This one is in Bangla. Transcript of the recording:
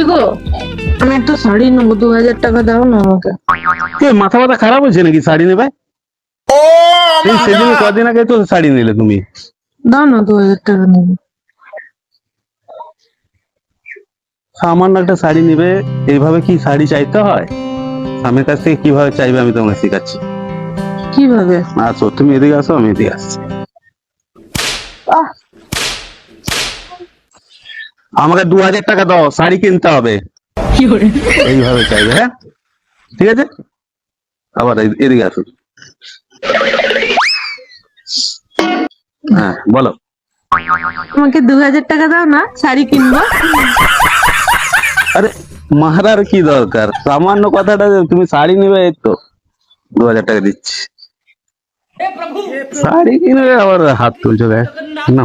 কি গো? আমি একটা শাড়ি নেব দু হাজার টাকা দাও না আমাকে। কে মাথা মাথা খারাপ হয়েছে নাকি শাড়ি নেবে? এই সেদিন কদিন আগে তো শাড়ি নিলে তুমি। দাও না দু হাজার টাকা নেব। সামান্য একটা শাড়ি নেবে এইভাবে কি শাড়ি চাইতে হয়? স্বামীর কাছ থেকে কীভাবে চাইবে আমি তোমাকে শেখাচ্ছি। কীভাবে? আসো তুমি এদিকে আসো আমি এদিকে আসছি। আহ! আমাকে দু হাজার টাকা দাও শাড়ি কিনতে হবে। এইভাবে চাইবে হ্যাঁ? ঠিক আছে? আবার এদিকে আসো হ্যাঁ বলো। আমাকে দু হাজার টাকা দাও না শাড়ি কিনবো। আরে মারার কি দরকার? সামান্য কথাটা তুমি শাড়ি নেবে এই তো। দু হাজার টাকা দিচ্ছি। শাড়ি কিনবে আবার হাত তুলছো না